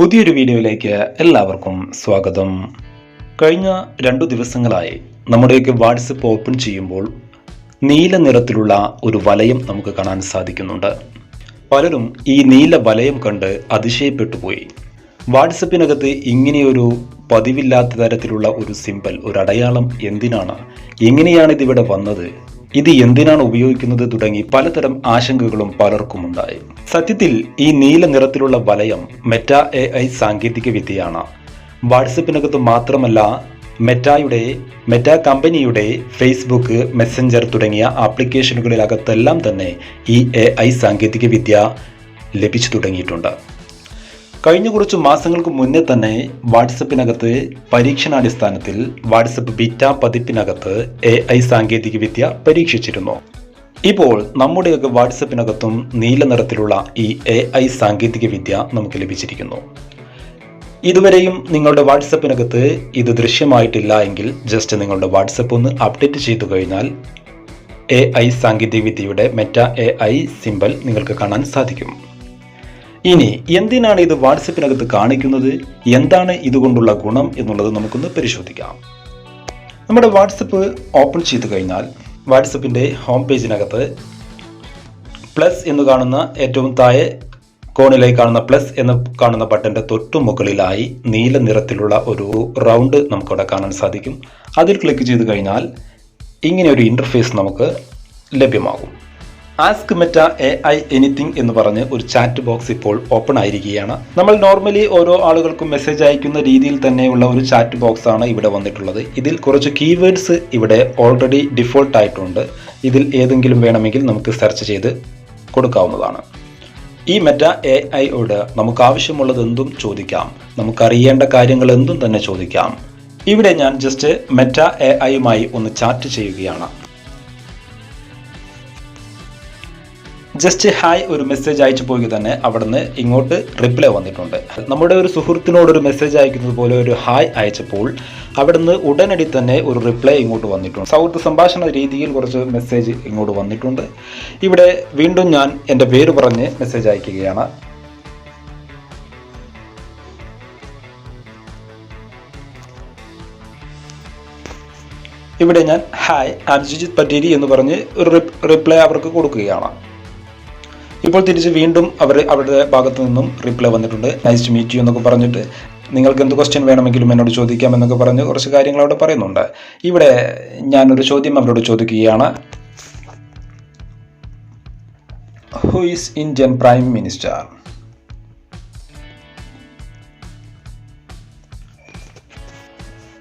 പുതിയൊരു വീഡിയോയിലേക്ക് എല്ലാവർക്കും സ്വാഗതം. കഴിഞ്ഞ രണ്ടു ദിവസങ്ങളായി നമ്മുടെയൊക്കെ വാട്സപ്പ് ഓപ്പൺ ചെയ്യുമ്പോൾ നീല നിറത്തിലുള്ള ഒരു വലയം നമുക്ക് കാണാൻ സാധിക്കുന്നുണ്ട്. പലരും ഈ നീല വലയം കണ്ട് അതിശയപ്പെട്ടു പോയി. വാട്സപ്പിനകത്ത് ഇങ്ങനെയൊരു പതിവില്ലാത്ത തരത്തിലുള്ള ഒരു സിമ്പൽ ഒരു അടയാളം എന്തിനാണ്? എങ്ങനെയാണ് ഇതിവിടെ വന്നത്? ഇത് എന്തിനാണ് ഉപയോഗിക്കുന്നത് തുടങ്ങി പലതരം ആശങ്കകളും പലർക്കും ഉണ്ടായി സത്യത്തിൽ ഈ നീല നിറത്തിലുള്ള വലയം മെറ്റ എ ഐ സാങ്കേതിക വിദ്യയാണ്. വാട്സപ്പിനകത്ത് മാത്രമല്ല മെറ്റായുടെ മെറ്റ കമ്പനിയുടെ ഫേസ്ബുക്ക് മെസ്സഞ്ചർ തുടങ്ങിയ ആപ്ലിക്കേഷനുകളിലകത്തെല്ലാം തന്നെ ഈ എ ഐ സാങ്കേതിക വിദ്യ ലഭിച്ചു തുടങ്ങിയിട്ടുണ്ട്. കഴിഞ്ഞ കുറച്ച് മാസങ്ങൾക്ക് മുന്നേ തന്നെ വാട്സപ്പിനകത്ത് പരീക്ഷണാടിസ്ഥാനത്തിൽ വാട്സപ്പ് ബിറ്റ പതിപ്പിനകത്ത് എ ഐ സാങ്കേതിക വിദ്യ പരീക്ഷിച്ചിരുന്നു. ഇപ്പോൾ നമ്മുടെയൊക്കെ വാട്സപ്പിനകത്തും നീല നിറത്തിലുള്ള ഈ എ ഐ സാങ്കേതിക വിദ്യ നമുക്ക് ലഭിച്ചിരിക്കുന്നു. ഇതുവരെയും നിങ്ങളുടെ വാട്സപ്പിനകത്ത് ഇത് ദൃശ്യമായിട്ടില്ല എങ്കിൽ ജസ്റ്റ് നിങ്ങളുടെ വാട്സപ്പ് ഒന്ന് അപ്ഡേറ്റ് ചെയ്തു കഴിഞ്ഞാൽ എ ഐ സാങ്കേതിക വിദ്യയുടെ മെറ്റ എ ഐ സിമ്പൽ നിങ്ങൾക്ക് കാണാൻ സാധിക്കും. ഇനി എന്തിനാണ് ഇത് വാട്സപ്പിനകത്ത് കാണിക്കുന്നത്? എന്താണ് ഇതുകൊണ്ടുള്ള ഗുണം എന്നുള്ളത് നമുക്കൊന്ന് പരിശോധിക്കാം. നമ്മുടെ വാട്സപ്പ് ഓപ്പൺ ചെയ്ത് കഴിഞ്ഞാൽ വാട്സപ്പിന്റെ ഹോം പേജിനകത്ത് പ്ലസ് എന്ന് കാണുന്ന ഏറ്റവും താഴെ കോണിലായി കാണുന്ന പ്ലസ് എന്ന് കാണുന്ന ബട്ടന്റെ തൊട്ടു മുകളിലായി നീല നിറത്തിലുള്ള ഒരു റൗണ്ട് നമുക്കവിടെ കാണാൻ സാധിക്കും. അതിൽ ക്ലിക്ക് ചെയ്ത് കഴിഞ്ഞാൽ ഇങ്ങനെ ഒരു ഇന്റർഫേസ് നമുക്ക് ലഭ്യമാകും. Ask Meta A I anything എന്ന് പറഞ്ഞ് ഒരു ചാറ്റ് ബോക്സ് ഇപ്പോൾ ഓപ്പൺ ആയിരിക്കുകയാണ്. നമ്മൾ നോർമലി ഓരോ ആളുകൾക്കും മെസ്സേജ് അയക്കുന്ന രീതിയിൽ തന്നെയുള്ള ഒരു ചാറ്റ് ബോക്സ് ആണ് ഇവിടെ വന്നിട്ടുള്ളത്. ഇതിൽ കുറച്ച് കീവേഡ്സ് ഇവിടെ ഓൾറെഡി ഡിഫോൾട്ട് ആയിട്ടുണ്ട്. ഇതിൽ ഏതെങ്കിലും വേണമെങ്കിൽ നമുക്ക് സെർച്ച് ചെയ്ത് കൊടുക്കാവുന്നതാണ്. ഈ മെറ്റ എ ഐയോട് നമുക്ക് ആവശ്യമുള്ളത് എന്തും ചോദിക്കാം. നമുക്കറിയേണ്ട കാര്യങ്ങൾ എന്തും തന്നെ ചോദിക്കാം. ഇവിടെ ഞാൻ ജസ്റ്റ് മെറ്റ എ ഐയുമായി ഒന്ന് ചാറ്റ് ചെയ്യുകയാണ്. ജസ്റ്റ് ഹായ് ഒരു മെസ്സേജ് അയച്ചു പോയി തന്നെ അവിടുന്ന് ഇങ്ങോട്ട് റിപ്ലൈ വന്നിട്ടുണ്ട്. നമ്മുടെ ഒരു സുഹൃത്തിനോട് ഒരു മെസ്സേജ് അയക്കുന്നത് പോലെ ഒരു ഹായ് അയച്ചപ്പോൾ അവിടുന്ന് ഉടനടി തന്നെ ഒരു റിപ്ലൈ ഇങ്ങോട്ട് വന്നിട്ടുണ്ട്. സൗഹൃദ സംഭാഷണ രീതിയിൽ കുറച്ച് മെസ്സേജ് ഇങ്ങോട്ട് വന്നിട്ടുണ്ട്. ഇവിടെ വീണ്ടും ഞാൻ എന്റെ പേര് പറഞ്ഞ് മെസ്സേജ് അയക്കുകയാണ്. ഇവിടെ ഞാൻ ഹായ് അഭിജിത് പട്ടേരി എന്ന് പറഞ്ഞ് ഒരു റിപ്ലൈ അവർക്ക് കൊടുക്കുകയാണ്. ഇപ്പോൾ തിരിച്ച് വീണ്ടും അവർ അവരുടെ ഭാഗത്തു നിന്നും റിപ്ലൈ വന്നിട്ടുണ്ട്. നൈസ് ടു മീറ്റ് യു എന്നൊക്കെ പറഞ്ഞിട്ട് നിങ്ങൾക്ക് എന്ത് ക്വസ്റ്റ്യൻ വേണമെങ്കിലും എന്നോട് ചോദിക്കാം എന്നൊക്കെ പറഞ്ഞ് കുറച്ച് കാര്യങ്ങൾ അവിടെ പറയുന്നുണ്ട്. ഇവിടെ ഞാനൊരു ചോദ്യം അവരോട് ചോദിക്കുകയാണ്. Who is Indian prime minister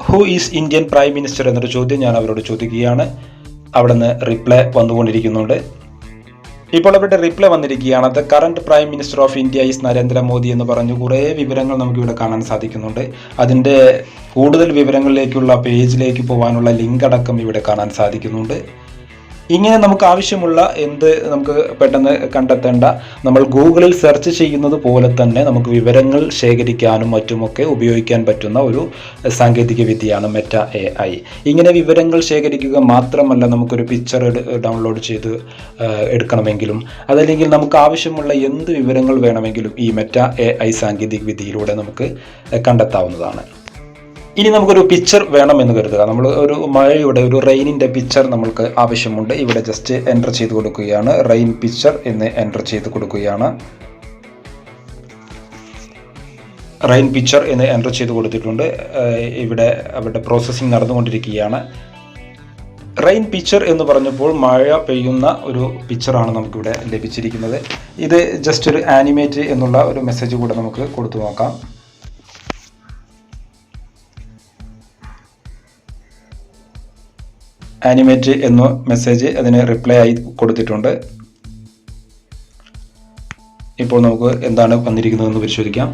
who is Indian prime minister എന്നൊരു ചോദ്യം ഞാൻ അവരോട് ചോദിക്കുകയാണ്. അവിടെ നിന്ന് റിപ്ലൈ വന്നുകൊണ്ടിരിക്കുന്നുണ്ട്. ഇപ്പോൾ അവരുടെ റിപ്ലൈ വന്നിരിക്കുകയാണ്. The current prime minister of India is Narendra Modi എന്ന് പറഞ്ഞു കുറേ വിവരങ്ങൾ നമുക്കിവിടെ കാണാൻ സാധിക്കുന്നുണ്ട്. അതിന്റെ കൂടുതൽ വിവരങ്ങളിലേക്കുള്ള പേജിലേക്ക് പോകാനുള്ള ലിങ്ക് അടക്കം ഇവിടെ കാണാൻ സാധിക്കുന്നുണ്ട്. ഇങ്ങനെ നമുക്ക് ആവശ്യമുള്ള എന്ത് നമുക്ക് പെട്ടെന്ന് കണ്ടെത്തേണ്ട നമ്മൾ ഗൂഗിളിൽ സെർച്ച് ചെയ്യുന്നത് പോലെ തന്നെ നമുക്ക് വിവരങ്ങൾ ശേഖരിക്കാനും മറ്റുമൊക്കെ ഉപയോഗിക്കാൻ പറ്റുന്ന ഒരു സാങ്കേതിക വിദ്യയാണ് മെറ്റ എ ഐ ഇങ്ങനെ വിവരങ്ങൾ ശേഖരിക്കുക മാത്രമല്ല നമുക്കൊരു പിക്ചർ ഡൗൺലോഡ് ചെയ്ത് എടുക്കണമെങ്കിലും അതല്ലെങ്കിൽ നമുക്ക് ആവശ്യമുള്ള എന്ത് വിവരങ്ങൾ വേണമെങ്കിലും ഈ മെറ്റ എ ഐ സാങ്കേതിക വിദ്യയിലൂടെ നമുക്ക് കണ്ടെത്താവുന്നതാണ്. ഇനി നമുക്കൊരു പിക്ചർ വേണമെന്ന് കരുതുക. നമ്മൾ ഒരു മഴയുടെ ഒരു റെയിനിന്റെ പിക്ചർ നമ്മൾക്ക് ആവശ്യമുണ്ട്. ഇവിടെ ജസ്റ്റ് എന്റർ ചെയ്ത് കൊടുക്കുകയാണ്. റെയിൻ പിക്ചർ എന്ന് എന്റർ ചെയ്ത് കൊടുക്കുകയാണ്. റെയിൻ പിക്ചർ എന്ന് എന്റർ ചെയ്ത് കൊടുത്തിട്ടുണ്ട്. ഇവിടെ അവരുടെ പ്രോസസ്സിംഗ് നടന്നുകൊണ്ടിരിക്കുകയാണ്. റെയിൻ പിക്ചർ എന്ന് പറഞ്ഞപ്പോൾ മഴ പെയ്യുന്ന ഒരു പിക്ചറാണ് നമുക്കിവിടെ ലഭിച്ചിരിക്കുന്നത്. ഇത് ജസ്റ്റ് ഒരു ആനിമേറ്റ് എന്നുള്ള ഒരു മെസ്സേജ് കൂടെ നമുക്ക് കൊടുത്തു നോക്കാം. ആനിമേറ്റ് എന്ന മെസ്സേജ് അതിന് റിപ്ലൈ ആയി കൊടുത്തിട്ടുണ്ട്. ഇപ്പോൾ നമുക്ക് എന്താണ് വന്നിരിക്കുന്നതെന്ന് പരിശോധിക്കാം.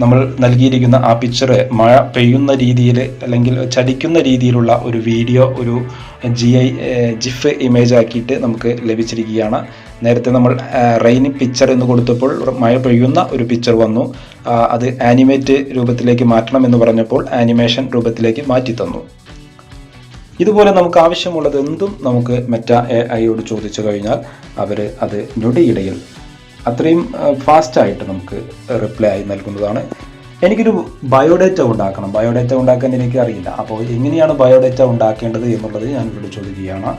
നമ്മൾ നൽകിയിരിക്കുന്ന ആ പിക്ചർ മഴ പെയ്യുന്ന രീതിയിൽ അല്ലെങ്കിൽ ചലിക്കുന്ന രീതിയിലുള്ള ഒരു വീഡിയോ ഒരു ജി ഐ ജിഫ് ഇമേജ് ആക്കിയിട്ട് നമുക്ക് ലഭിച്ചിരിക്കുകയാണ്. നേരത്തെ നമ്മൾ റെയിൻ പിക്ചർ എന്ന് കൊടുത്തപ്പോൾ മഴ പെയ്യുന്ന ഒരു പിക്ചർ വന്നു. അത് ആനിമേറ്റ് രൂപത്തിലേക്ക് മാറ്റണം എന്ന് പറഞ്ഞപ്പോൾ ആനിമേഷൻ രൂപത്തിലേക്ക് മാറ്റി തന്നു ഇതുപോലെ നമുക്ക് ആവശ്യമുള്ളത് എന്തും നമുക്ക് മെറ്റ എ ഐയോട് ചോദിച്ചു കഴിഞ്ഞാൽ അവർ അത് ഞൊടിയിടയിൽ അത്രയും ഫാസ്റ്റായിട്ട് നമുക്ക് റിപ്ലൈ ആയി നൽകുന്നതാണ്. എനിക്കൊരു ബയോഡേറ്റ ഉണ്ടാക്കണം. ബയോഡേറ്റ ഉണ്ടാക്കാൻ എനിക്ക് അറിയില്ല അപ്പോൾ എങ്ങനെയാണ് ബയോഡേറ്റ ഉണ്ടാക്കേണ്ടത് എന്നുള്ളത് ഞാൻ ഇവിടെ ചോദിക്കുകയാണ്.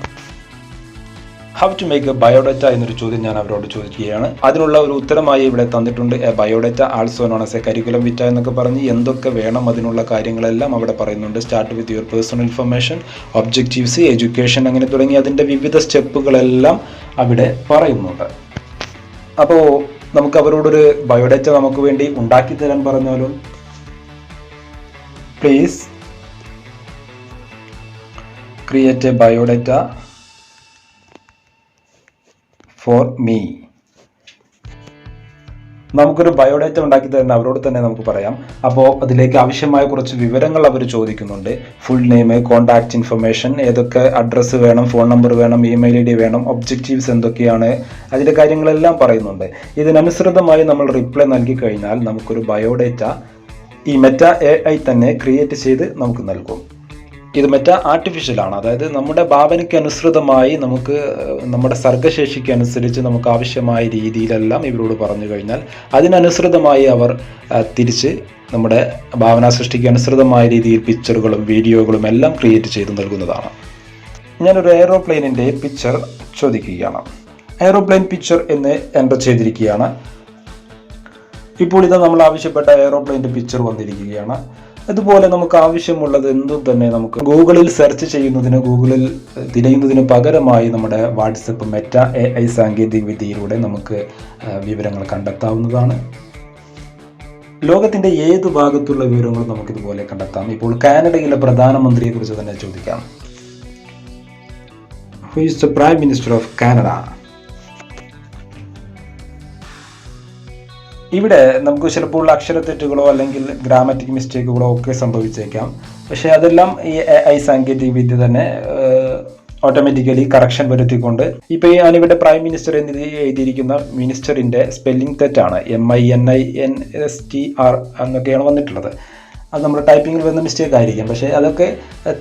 How to make a biodata എന്നൊരു ചോദ്യം ഞാൻ അവരോട് ചോദിക്കുകയാണ്. അതിനുള്ള ഒരു ഉത്തരമായി ഇവിടെ തന്നിട്ടുണ്ട്. A biodata also known as a curriculum vitae എന്നൊക്കെ പറഞ്ഞ് എന്തൊക്കെ വേണം അതിനുള്ള കാര്യങ്ങളെല്ലാം അവിടെ പറയുന്നുണ്ട്. Start with your personal information objectives education അങ്ങനെ തുടങ്ങി അതിന്റെ വിവിധ സ്റ്റെപ്പുകളെല്ലാം അവിടെ പറയുന്നുണ്ട്. അപ്പോൾ നമുക്ക് അവരോടൊരു ബയോഡേറ്റ നമുക്ക് വേണ്ടി ഉണ്ടാക്കി തരാൻ പറഞ്ഞാലും? Please create a biodata for me. നമുക്കൊരു ബയോഡേറ്റ ഉണ്ടാക്കി തരുന്ന അവരോട് തന്നെ നമുക്ക് പറയാം. അപ്പോൾ അതിലേക്ക് ആവശ്യമായ കുറച്ച് വിവരങ്ങൾ അവർ ചോദിക്കുന്നുണ്ട്. ഫുൾ നെയിം കോൺടാക്റ്റ് ഇൻഫർമേഷൻ ഏതൊക്കെ അഡ്രസ്സ് വേണം ഫോൺ നമ്പർ വേണം ഇമെയിൽ ഐ ഡി വേണം ഒബ്ജക്റ്റീവ്സ് എന്തൊക്കെയാണ് അതിന്റെ കാര്യങ്ങളെല്ലാം പറയുന്നുണ്ട്. ഇതിനനുസൃതമായി നമ്മൾ റിപ്ലൈ നൽകി കഴിഞ്ഞാൽ നമുക്കൊരു ബയോഡേറ്റ ഈ മെറ്റ എ ഐ തന്നെ ക്രിയേറ്റ് ചെയ്ത് നമുക്ക് നൽകും. ഇത് മെറ്റ ആർട്ടിഫിഷ്യലാണ് അതായത് നമ്മുടെ ഭാവനയ്ക്ക് അനുസൃതമായി നമുക്ക് നമ്മുടെ സർഗശേഷിക്ക് അനുസരിച്ച് നമുക്ക് ആവശ്യമായ രീതിയിലെല്ലാം ഇവരോട് പറഞ്ഞു കഴിഞ്ഞാൽ അതിനനുസൃതമായി അവർ തിരിച്ച് നമ്മുടെ ഭാവനാ സൃഷ്ടിക്ക് അനുസൃതമായ രീതിയിൽ പിക്ചറുകളും വീഡിയോകളും എല്ലാം ക്രിയേറ്റ് ചെയ്ത് നൽകുന്നതാണ്. ഞാനൊരു എയറോപ്ലെയിനിന്റെ പിക്ചർ ചോദിക്കുകയാണ്. എയറോപ്ലെയിൻ പിക്ചർ എന്ന് എന്റർ ചെയ്തിരിക്കുകയാണ്. ഇപ്പോൾ ഇത് നമ്മൾ ആവശ്യപ്പെട്ട എയറോപ്ലെയിന്റെ പിക്ചർ വന്നിരിക്കുകയാണ്. അതുപോലെ നമുക്ക് ആവശ്യമുള്ളത് എന്തും തന്നെ നമുക്ക് ഗൂഗിളിൽ സെർച്ച് ചെയ്യുന്നതിന് ഗൂഗിളിൽ തിരയുന്നതിന് പകരമായി നമ്മുടെ വാട്സപ്പ് മെറ്റ എ ഐ സാങ്കേതിക വിദ്യയിലൂടെ നമുക്ക് വിവരങ്ങൾ കണ്ടെത്താവുന്നതാണ്. ലോകത്തിന്റെ ഏത് ഭാഗത്തുള്ള വിവരങ്ങളും നമുക്കിതുപോലെ കണ്ടെത്താം. ഇപ്പോൾ കാനഡയിലെ പ്രധാനമന്ത്രിയെക്കുറിച്ച് തന്നെ ചോദിക്കാം. Who is the prime minister of Canada. ഇവിടെ നമുക്ക് ചിലപ്പോൾ അക്ഷരത്തെറ്റുകളോ അല്ലെങ്കിൽ ഗ്രാമറ്റിക് മിസ്റ്റേക്കുകളോ ഒക്കെ സംഭവിച്ചേക്കാം. പക്ഷെ അതെല്ലാം ഈ ഐ സാങ്കേതിക വിദ്യ തന്നെ ഓട്ടോമാറ്റിക്കലി കറക്ഷൻ വരുത്തിക്കൊണ്ട് ഇപ്പൊ ഈ ഞാനിവിടെ പ്രൈം മിനിസ്റ്റർ എന്ന് എഴുതിയിരിക്കുന്ന മിനിസ്റ്ററിന്റെ സ്പെല്ലിംഗ് തെറ്റാണ്. M I N I N S T R എന്നൊക്കെയാണ് വന്നിട്ടുള്ളത്. അത് നമ്മുടെ ടൈപ്പിങ്ങിൽ വരുന്ന മിസ്റ്റേക്ക് ആയിരിക്കും. പക്ഷേ അതൊക്കെ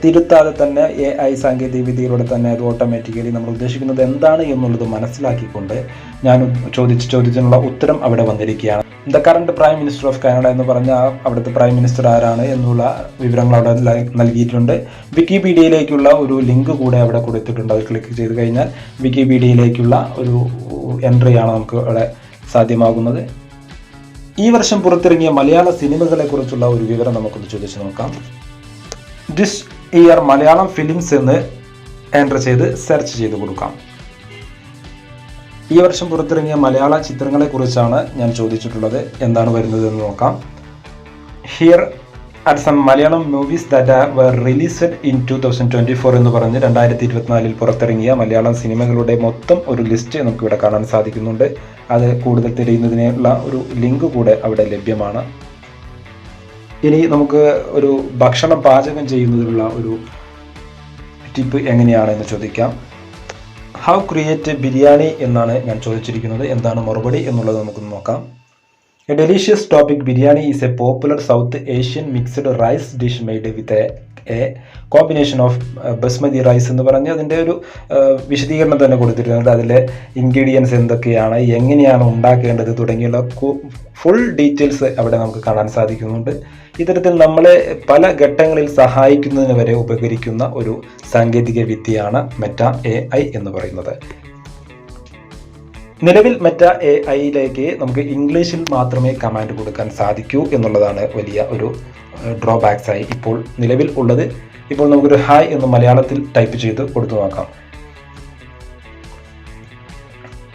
തിരുത്താതെ തന്നെ എ ഐ സാങ്കേതിക വിദ്യയിലൂടെ തന്നെ അത് ഓട്ടോമാറ്റിക്കലി നമ്മൾ ഉദ്ദേശിക്കുന്നത് എന്താണ് എന്നുള്ളത് മനസ്സിലാക്കിക്കൊണ്ട് ഞാൻ ചോദിച്ച് ചോദിച്ചതിനുള്ള ഉത്തരം അവിടെ വന്നിരിക്കുകയാണ്. The current prime minister of Canada എന്ന് പറഞ്ഞ അവിടുത്തെ പ്രൈം മിനിസ്റ്റർ ആരാണ് എന്നുള്ള വിവരങ്ങൾ അവിടെ നൽകിയിട്ടുണ്ട്. വിക്കിപീഡിയയിലേക്കുള്ള ഒരു ലിങ്ക് കൂടെ അവിടെ കൊടുത്തിട്ടുണ്ട്. അത് ക്ലിക്ക് ചെയ്ത് കഴിഞ്ഞാൽ വിക്കിപീഡിയയിലേക്കുള്ള ഒരു എൻട്രിയാണ് നമുക്ക് അവിടെ സാധ്യമാകുന്നത്. ഈ വർഷം പുറത്തിറങ്ങിയ മലയാള സിനിമകളെ കുറിച്ചുള്ള ഒരു വിവരം നമുക്കൊന്ന് ചോദിച്ചു നോക്കാം. ദിസ് ഇയർ മലയാളം ഫിലിംസ് എന്ന് എന്റർ ചെയ്ത് സെർച്ച് ചെയ്ത് കൊടുക്കാം. ഈ വർഷം പുറത്തിറങ്ങിയ മലയാള ചിത്രങ്ങളെ കുറിച്ചാണ് ഞാൻ ചോദിച്ചിട്ടുള്ളത്. എന്താണ് വരുന്നത് എന്ന് നോക്കാം. Here at some Malayalam movies that were released in two thousand twenty four എന്ന് പറഞ്ഞ് രണ്ടായിരത്തി ഇരുപത്തിനാലിൽ പുറത്തിറങ്ങിയ മലയാളം സിനിമകളുടെ മൊത്തം ഒരു ലിസ്റ്റ് നമുക്കിവിടെ കാണാൻ സാധിക്കുന്നുണ്ട്. അത് കൂടുതൽ തിരയുന്നതിനുള്ള ഒരു ലിങ്ക് കൂടെ അവിടെ ലഭ്യമാണ്. ഇനി നമുക്ക് ഒരു ഭക്ഷണ പാചകം ചെയ്യുന്നതിനുള്ള ഒരു ടിപ്പ് എങ്ങനെയാണെന്ന് ചോദിക്കാം. ഹൗ ക്രിയേറ്റ് ബിരിയാണി എന്നാണ് ഞാൻ ചോദിച്ചിരിക്കുന്നത്. എന്താണ് മറുപടി എന്നുള്ളത് നമുക്ക് നോക്കാം. A delicious topic biryani is a popular South Asian mixed rice dish made with a combination of basmati rice എന്ന് പറഞ്ഞ് അതിന്റെ ഒരു uh, വിശദീകരണം തന്നെ കൊടുത്തിട്ടുണ്ട് അതിലെ ഇൻഗ്രീഡിയൻസ് എന്തൊക്കെയാണ് എങ്ങനെയാണ് ഉണ്ടാക്കേണ്ടത് തുടങ്ങിയുള്ള ഫുൾ ഡീറ്റെയിൽസ് അവിടെ നമുക്ക് കാണാൻ സാധിക്കുന്നുണ്ട്. ഇത്തരത്തിൽ നമ്മളെ പല ഘട്ടങ്ങളിൽ സഹായിക്കുന്നതിന് വരെ ഉപകരിക്കുന്ന ഒരു സാങ്കേതിക വിദ്യയാണ് മെറ്റ എ ഐ എന്ന് പറയുന്നത്. നിലവിൽ മെറ്റ എ ഐയിലേക്ക് നമുക്ക് ഇംഗ്ലീഷിൽ മാത്രമേ കമാൻഡ് കൊടുക്കാൻ സാധിക്കൂ എന്നുള്ളതാണ് വലിയ ഒരു ഡ്രോബാക്സ് ആയി ഇപ്പോൾ നിലവിൽ ഉള്ളത്. ഇപ്പോൾ നമുക്കൊരു ഹായ് എന്ന് മലയാളത്തിൽ ടൈപ്പ് ചെയ്ത് കൊടുത്തു നോക്കാം.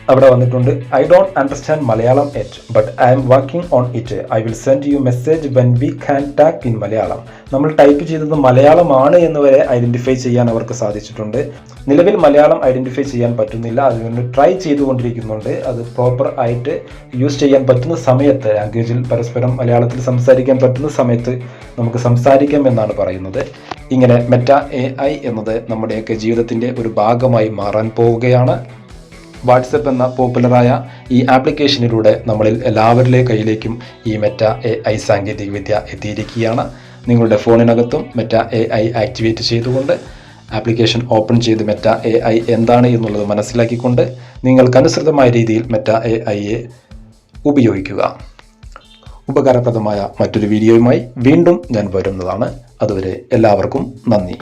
അവിടെ വന്നിട്ടുണ്ട്. I don't understand Malayalam yet but I'm working on it I will send you message when we can talk in Malayalam. നമ്മൾ ടൈപ്പ് ചെയ്തത് മലയാളമാണ് എന്ന് വരെ ഐഡന്റിഫൈ ചെയ്യാൻ അവർക്ക് സാധിച്ചിട്ടുണ്ട്. നിലവിൽ മലയാളം ഐഡന്റിഫൈ ചെയ്യാൻ പറ്റുന്നില്ല. അതുകൊണ്ട് ട്രൈ ചെയ്തുകൊണ്ടിരിക്കുന്നുണ്ട്. അത് പ്രോപ്പർ ആയിട്ട് യൂസ് ചെയ്യാൻ പറ്റുന്ന സമയത്ത് ലാംഗ്വേജിൽ പരസ്പരം മലയാളത്തിൽ സംസാരിക്കാൻ പറ്റുന്ന സമയത്ത് നമുക്ക് സംസാരിക്കാം എന്നാണ് പറയുന്നത്. ഇങ്ങനെ മെറ്റ എ ഐ എന്നത് നമ്മുടെയൊക്കെ ജീവിതത്തിന്റെ ഒരു ഭാഗമായി മാറാൻ പോവുകയാണ്. വാട്സപ്പ് എന്ന പോപ്പുലറായ ഈ ആപ്ലിക്കേഷനിലൂടെ നമ്മളിൽ എല്ലാവരുടെ കയ്യിലേക്കും ഈ മെറ്റ എ ഐ സാങ്കേതിക വിദ്യ എത്തിയിരിക്കുകയാണ്. നിങ്ങളുടെ ഫോണിനകത്തും മെറ്റ എ ഐ ആക്ടിവേറ്റ് ചെയ്തുകൊണ്ട് ആപ്ലിക്കേഷൻ ഓപ്പൺ ചെയ്ത് മെറ്റ എ ഐ എന്താണ് എന്നുള്ളത് മനസ്സിലാക്കിക്കൊണ്ട് നിങ്ങൾക്കനുസൃതമായ രീതിയിൽ മെറ്റ എ ഐയെ ഉപയോഗിക്കുക. ഉപകാരപ്രദമായ മറ്റൊരു വീഡിയോയുമായി വീണ്ടും ഞാൻ വരുന്നതാണ്. അതുവരെ എല്ലാവർക്കും നന്ദി.